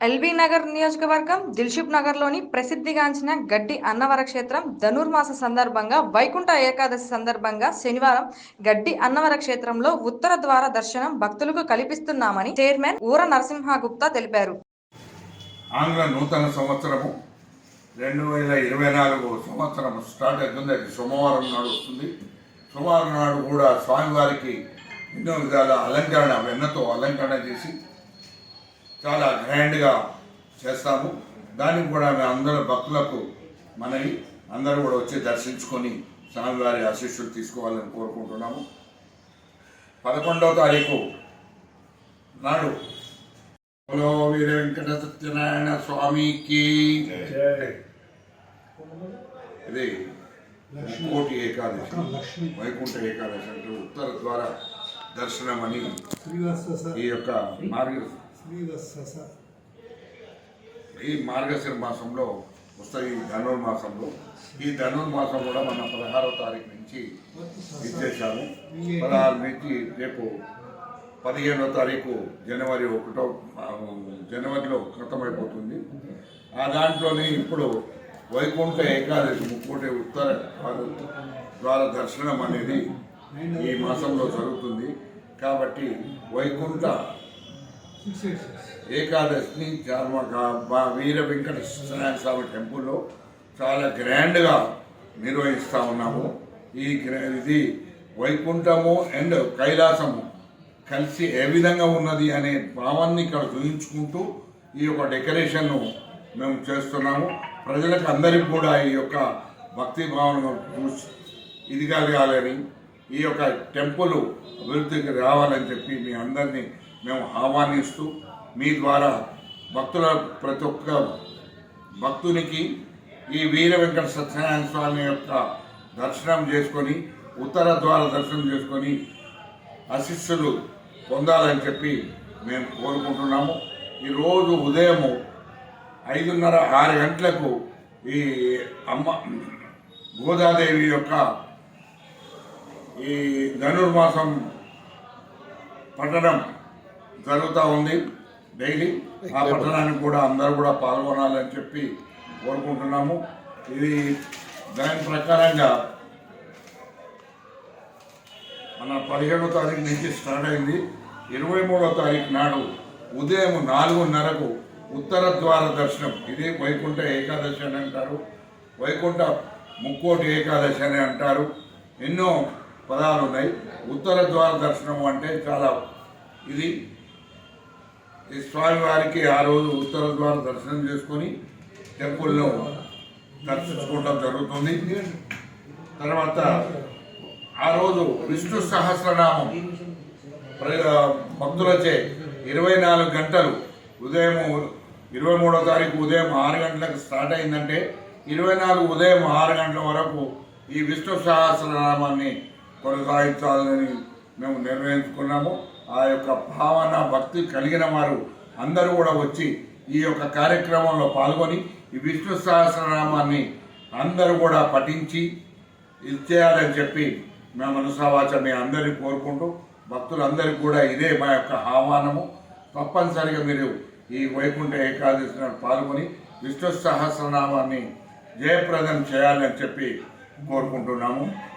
LB Nagar నియోజకవర్గం దిల్షుక్ నగర్లోని ప్రసిద్ధిగాంచిన గడ్డి అన్నవర క్షేత్రం ధనుర్మాస సందర్భంగా వైకుంఠ ఏకాదశి సందర్భంగా శనివారం గడ్డి అన్నవర క్షేత్రంలో ఉత్తర ద్వార దర్శనం భక్తులకు కల్పిస్తున్నామని చైర్మన్ ఊర నరసింహ గుప్తా తెలిపారు. ఆంగ్ల నూతన సంవత్సరము రెండు వేల ఇరవై నాలుగు సంవత్సరం స్టార్ట్ అవుతుంది. అది సోమవారం నాడు వస్తుంది. సోమవారం నాడు కూడా స్వామివారికి ఎన్నో విధాల అలంకరణ వెన్నతో అలంకరణ చేసి చాలా గ్రాండ్గా చేస్తాము. దానికి కూడా మేము అందరూ భక్తులకు మనవి అందరూ కూడా వచ్చి దర్శించుకొని స్వామివారి ఆశీస్సులు తీసుకోవాలని కోరుకుంటున్నాము. పదకొండవ తారీఖు నాడు వీర వెంకట సత్యనారాయణ స్వామికి ఇది కోటి ఏకాదశి వైకుంఠ ఏకాదశి అంటే ఉత్తర ద్వార దర్శనం అని ఈ యొక్క మార్గ ఈ మార్గశిర మాసంలో వస్తాయి ఈ ధనుర్మాసంలో. ఈ ధనుర్మాసం కూడా మన పదహారో తారీఖు నుంచి ఇచ్చేసాము పదహారు నుంచి రేపు పదిహేనో తారీఖు జనవరి ఒకటో జనవరిలో ఖతమైపోతుంది ఆ దాంట్లోనే ఇప్పుడు వైకుంఠ ఏకాదశి ముక్కోటి ఉత్తర ద్వార దర్శనం అనేది ఈ మాసంలో జరుగుతుంది. కాబట్టి వైకుంఠ ఏకాదశిని చార్మక వీర వెంకట సత్యనారాయణ స్వామి టెంపుల్లో చాలా గ్రాండ్గా నిర్వహిస్తూ ఉన్నాము. ఈ గ్రా- ఇది వైకుంఠము అండ్ కైలాసము కలిసి ఏ విధంగా ఉన్నది అనే భావాన్ని ఇక్కడ చూపించుకుంటూ ఈ యొక్క డెకరేషన్ను మేము చేస్తున్నాము. ప్రజలకు అందరికీ కూడా ఈ యొక్క భక్తి భావన చూసి ఇది కలగాలని ఈ యొక్క టెంపుల్ అభివృద్ధికి రావాలని చెప్పి మీ అందరినీ మేము ఆహ్వానిస్తూ మీ ద్వారా భక్తుల ప్రతి ఒక్క భక్తునికి ఈ వీర వెంకట సత్యనారాయణ స్వామి యొక్క దర్శనం చేసుకొని ఉత్తర ద్వార దర్శనం చేసుకొని అశిస్సులు పొందాలని చెప్పి మేము కోరుకుంటున్నాము. ఈరోజు ఉదయము ఐదున్నర ఆరు గంటలకు ఈ అమ్మ గోదాదేవి యొక్క ఈ ధనుర్మాసం పట్టణం జరుగుతూ ఉంది డైలీ. ఆ పట్టణానికి కూడా అందరూ కూడా పాల్గొనాలని చెప్పి కోరుకుంటున్నాము. ఇది దాని ప్రకారంగా మన పదిహేడో తారీఖు నుంచి స్టార్ట్ అయింది. ఇరవై మూడో తారీఖు నాడు ఉదయం నాలుగున్నరకు ఉత్తర ద్వార దర్శనం. ఇది వైకుంఠ ఏకాదశి అని అంటారు. వైకుంఠ ముక్కోటి ఏకాదశి అని అంటారు. ఎన్నో పదాలు ఉన్నాయి. ఉత్తర ద్వార దర్శనం అంటే చాలా ఇది. ఈ స్వామివారికి ఆ రోజు ఉత్తర ద్వార దర్శనం చేసుకొని టెంపుల్లో దర్శించుకోవటం జరుగుతుంది. తర్వాత ఆ రోజు విష్ణు సహస్రనామం భక్తులచే ఇరవై నాలుగు గంటలు ఉదయం ఇరవై మూడో తారీఖు ఉదయం ఆరు గంటలకు స్టార్ట్ అయిందంటే ఇరవై నాలుగు ఉదయం ఆరు గంటల వరకు ఈ విష్ణు సహస్రనామాన్ని కొనసాగించాలని మేము నిర్ణయించుకున్నాము. ఆ యొక్క భావన భక్తి కలిగిన వారు అందరూ కూడా వచ్చి ఈ యొక్క కార్యక్రమంలో పాల్గొని ఈ విష్ణు సహస్రనామాన్ని అందరూ కూడా పఠించి ఇది చేయాలని చెప్పి మేము మనసావాచ మీ అందరినీ కోరుకుంటూ భక్తులందరికీ కూడా ఇదే మా యొక్క ఆహ్వానము. తప్పనిసరిగా మీరు ఈ వైకుంఠ ఏకాదశి పాల్గొని విష్ణు సహస్రనామాన్ని జయప్రదం చేయాలని చెప్పి కోరుకుంటున్నాము.